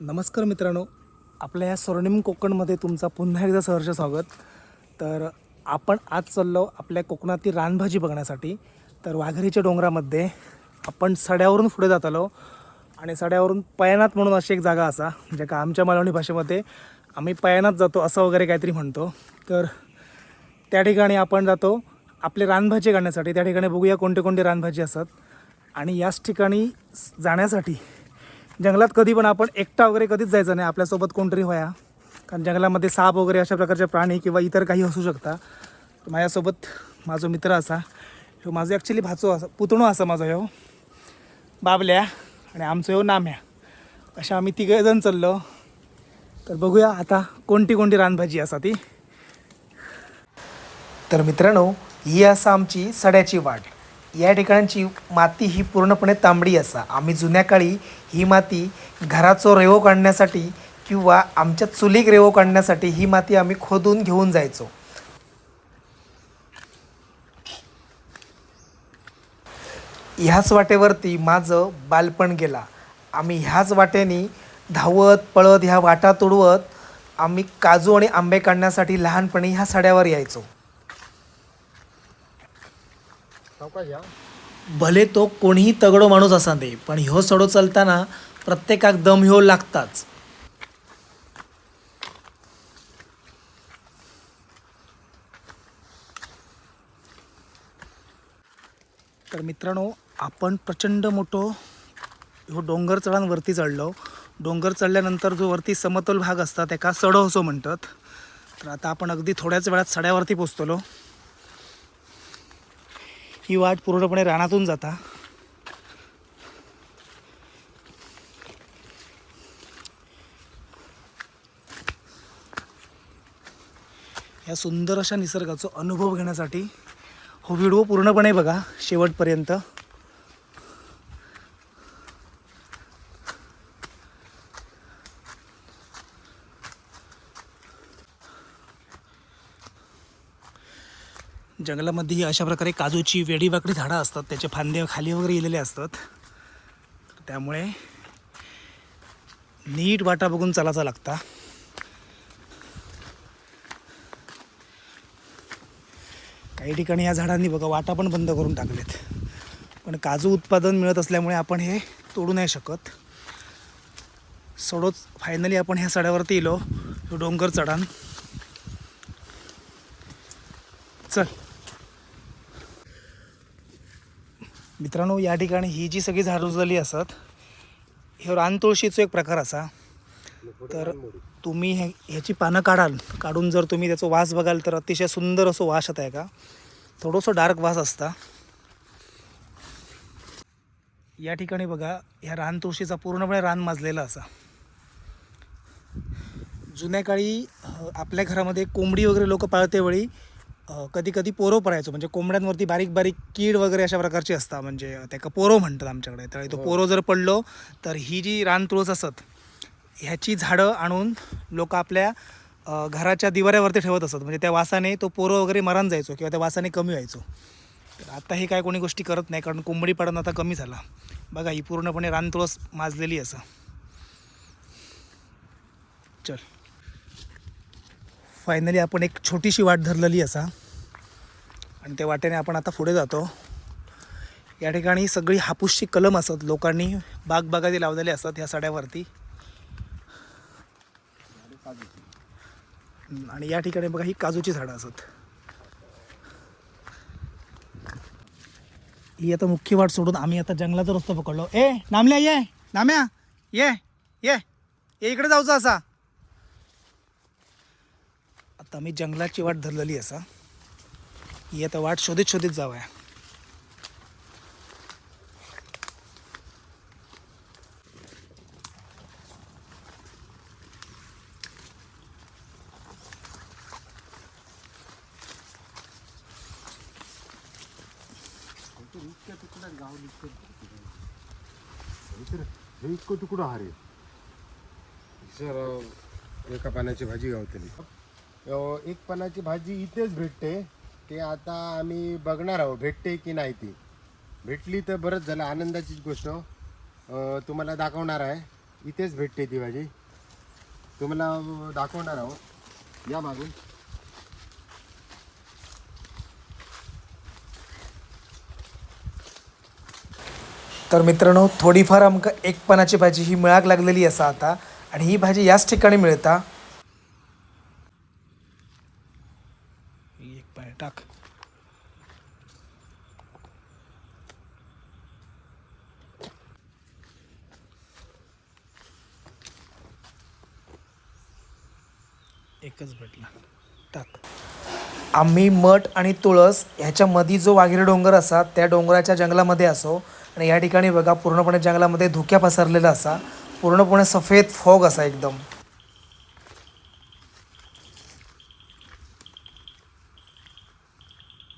नमस्कार मित्रांनो आपल्या या स्वर्णिम कोकणमध्ये तुमचा पुन्हा एकदा सहर्ष स्वागत. तर आपण आज चाललो आपल्या कोकणातील रानभाजी बघण्यासाठी. तर वाघरीच्या डोंगरामध्ये आपण सड्यावरून पुढे जात आलो. आणि सड्यावरून पयनात म्हणून अशी एक जागा असा जे का आमच्या मालवणी भाषेमध्ये आम्ही पयनात जातो असं वगैरे काहीतरी म्हणतो. तर त्या ठिकाणी आपण जातो. आपले रानभाजी काढण्यासाठी त्या ठिकाणी बघूया कोणते कोणते रानभाजी असतात. आणि याच ठिकाणी जाण्यासाठी जंगलात कधी पण आपण एकटा वगैरे कधीच जायचं नाही. आपल्यासोबत कोणतरी व्हाया कारण जंगलामध्ये साप वगैरे अशा प्रकारचे प्राणी किंवा इतर काही असू शकता. माझ्यासोबत माझा मित्र असा. ह्यो माझं ॲक्च्युली भाचो असा पुतणो असा माझा ह्यो. बाबल्या आणि आमचं ह्यो नाम्या. अशा आम्ही तिघे जण चाललो. तर बघूया आता कोणती कोणती रानभाजी असा ती. तर मित्रांनो ही असा आमची सड्याची वाट. या ठिकाणची माती ही पूर्णपणे तांबडी असा. आम्ही जुन्या काळी ही माती घराचो रेवो काढण्यासाठी किंवा आमच्या चुलीक रेवो काढण्यासाठी ही माती आम्ही खोदून घेऊन जायचो. ह्याच वाटेवरती माझं बालपण गेला. आम्ही ह्याच वाटेने धावत पळत ह्या वाटा तुडवत आम्ही काजू आणि आंबे काढण्यासाठी लहानपणी ह्या सड्यावर यायचो. भले तो कोणीही तगडो माणूस असा दे पण ह्यो सडो चालताना प्रत्येकाक दम ह्यो लागताच. तर मित्रांनो आपण प्रचंड मोठो ह्यो डोंगर चढान वरती चढलो. डोंगर चढल्यानंतर जो वरती समतोल भाग असता त्याका सडो असो म्हणतात. तर आता आपण अगदी थोड्याच वेळात सड्यावरती पोचतलो. ही वाट पूर्णपणे रानातून जाता. या सुंदर अशा निसर्गाचा अनुभव घेण्यासाठी हो व्हिडिओ पूर्णपणे बघा शेवटपर्यंत. जंगलामध्ये अशा प्रकारे काजूची वेडीवाकडी झाडं असतात त्याचे फांदे खाली वगैरे गेलेले असतात. त्यामुळे नीट वाटा बघून चालायचा लागता. काही ठिकाणी या झाडांनी बघा वाटा पण बंद करून टाकलेत. पण काजू उत्पादन मिळत असल्यामुळे आपण हे तोडू नाही शकत. सडोच फायनली आपण ह्या सड्यावरती येलो डोंगर चढान. चल. मित्रांनो या ठिकाणी ही जी सगळी झाडं रुजलेली असत हे रानतुळशीचं एक प्रकार असा. तर तुम्ही हे ह्याची पानं काढाल काढून जर तुम्ही त्याचा वास बघाल तर अतिशय सुंदर असो वास येत आहे का? थोडंसं डार्क वास असता. या ठिकाणी बघा ह्या रानतुळशीचा पूर्णपणे रान माजलेला असा. जुन्या काळी आपल्या घरामध्ये कोंबडी वगैरे लोक पाळते वेळी कधी कधी पोरो पडायचो म्हणजे कोंबड्यांवरती बारीक बारीक कीड वगैरे अशा प्रकारची असता म्हणजे त्याका पोरो म्हणतात आमच्याकडे. तर तो पोरो जर पडलो तर ही जी रान तुळस असत ह्याची झाडं आणून लोक आपल्या घराच्या दिवाऱ्यावरती ठेवत असत. म्हणजे त्या वासाने तो पोरो वगैरे मरण जायचो किंवा त्या वासाने कमी व्हायचो. तर आता हे काय कोणी गोष्टी करत नाही कारण कोंबडी पाडणं आता कमी झाला. बघा ही पूर्णपणे रान तुळस माजलेली असं. चल. फायनली आपण एक छोटीशी वाट धरलेली असा. आणि त्या वाटेने आपण आता पुढे जातो. या ठिकाणी सगळी हापूसची कलम असत लोकांनी बागबागादी लावलेले असतात ह्या सड्यावरती. आणि या ठिकाणी बघा ही काजूची झाडं असत. ही आता मुख्य वाट सोडून आम्ही आता जंगलाचा रस्ता पकडलो. ए नामल्या ये नाम्या ये ये ये इकडे जाऊचा असा. आता आम्ही जंगलाची वाट धरलेली असा ही. आता वाट शोधित शोधित जावया हे इतकं तुकडं हारे सर एका पानाची भाजी गावतली. अ, एक पणाची भाजी इथेच भेटते. ते आता आम्ही बघणार आहोत भेटते की नाही ती. भेटली तर बरंच झालं आनंदाचीच गोष्ट. तुम्हाला दाखवणार आहे. इथेच भेटते ती भाजी. तुम्हाला दाखवणार आहोत. या मागून. तर मित्रांनो थोडीफार आमकां एकपणाची भाजी ही मिळाक लागलेली असा आता. आणि ही भाजी याच ठिकाणी मिळता. एक पाय टाक. एकच भेटला. टाक. आम्ही मठ आणि तुळस ह्याच्यामध्ये जो वाघेरे डोंगर असा त्या डोंगराच्या जंगलामध्ये असो आणि या ठिकाणी बघा पूर्णपणे जंगलामध्ये धुक्या पसरलेला असा पूर्णपणे सफेद फॉग असा एकदम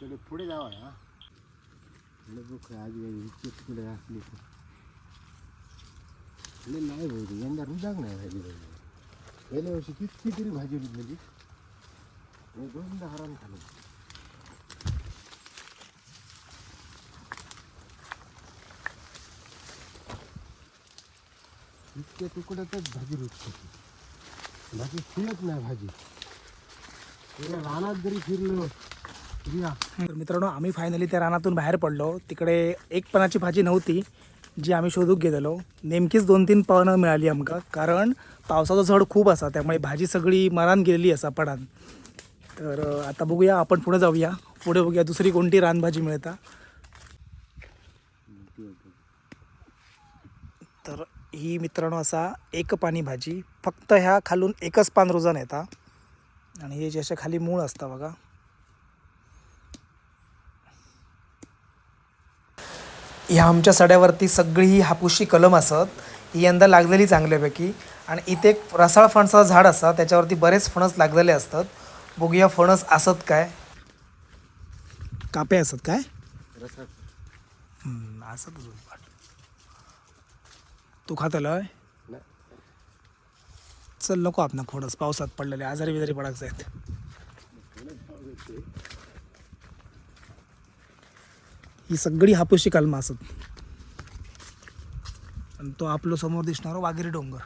तुम्ही पुढे जावा हा पुढे बघ आजी पुढे असली लय नाही भाजी यंदा रुजाग नाही भाजी भाजी गेल्या वर्षी किती तरी भाजी रुजली मी दोनदा हराम खाल्लं. इतक्या तुकड्यातच भाजी रुजते भाजी फिरत नाही भाजी. रानात जरी फिरलो तर मित्रांनो आम्ही फायनली त्या रानातून बाहेर पडलो. तिकडे एक पणाची भाजी नव्हती जी आम्ही शोधूक गेलेलो नेमकीच दोन तीन पानं मिळाली आमकां कारण पावसाचा झड खूप असा त्यामुळे भाजी सगळी मरान गेलेली असा पडान. तर आता बघूया आपण पुढे जाऊया. पुढे बघूया दुसरी कोणती रानभाजी मिळता. तर ही मित्रांनो असा एक पाणी भाजी. फक्त ह्या खालून एकच पान रुजान येता. आणि हे जे खाली मूळ असता बघा. ह्या आमच्या सड्यावरती सगळी ही हापूसची कलम असत. ही यंदा लागलेली चांगल्यापैकी. आणि इथे एक रसाळ फणसाचं झाड असतं. त्याच्यावरती बरेच फणस लागलेले असतात. बघूया फणस असत काय. कापे असत काय? रसात असत तू खातलोय नाही चल नको आपण फणस. पावसात पडलेले आजारी बिजारी पडायचं आहेत. ही सगळी हापूसची कलमं असत. आणि तो आपलं समोर दिसणारा वाघेरी डोंगर.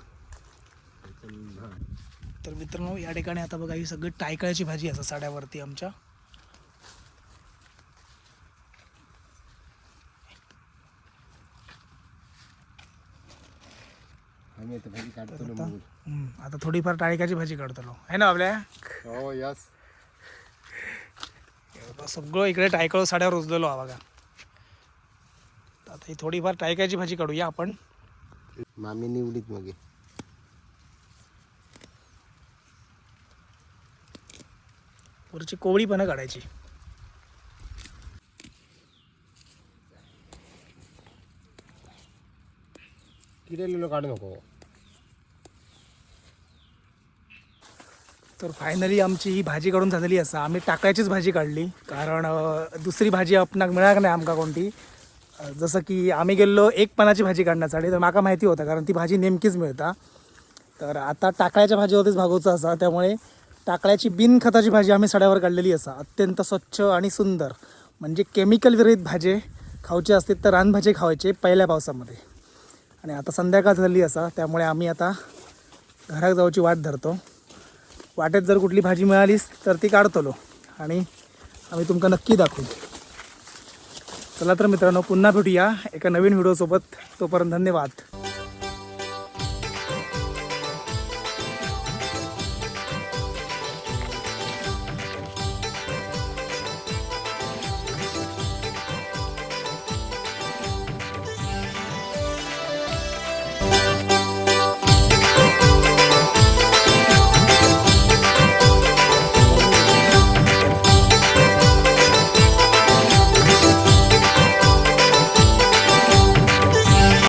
तर मित्रांनो या ठिकाणी आता बघा ही सगळी टायकळ्याची भाजी असं साड्यावरती आमच्या. आता काढतो आता थोडीफार टाळिकाची भाजी काढतलो. आहे ना आपल्या हो सगळं इकडे टायकळ साड्यावर रुजलेलो हा बघा. आता ही थोडीफार टायकाची भाजी काढूया आपण. मामी निवडीत मग. वरची कोवळी पण काढायची. किडलेलं काढू नको. तर फायनली आमची ही भाजी काढून झालेली असा आम्ही टाकळ्याचीच भाजी काढली. कारण दुसरी भाजी आपणाक मिळाक नाही आमका कोणती. जसं की आम्ही गेल्लो एक पानाची भाजी काढण्यासाठी तर माका माहिती होतं कारण ती भाजी नेमकीच मिळता. तर आता टाकळ्याच्या भाजीवरतीच भागवचं असा त्यामुळे टाकळ्याची बिनखताची भाजी आम्ही सड्यावर काढलेली असा. अत्यंत स्वच्छ आणि सुंदर. म्हणजे केमिकल विरहित भाजी खाऊचे असतील तर रानभाजी खावायचे पहिल्या पावसामध्ये. आणि आता संध्याकाळ झाली असा त्यामुळे आम्ही आता घरात जाऊची वाट धरतो. वाटेत जर कुठली भाजी मिळालीच तर ती काढतलो. आणि आम्ही तुमका नक्की दाखवू. चला तर मित्रांनो पुन्हा भेटूया एका नवीन व्हिडिओसोबत. तोपर्यंत धन्यवाद.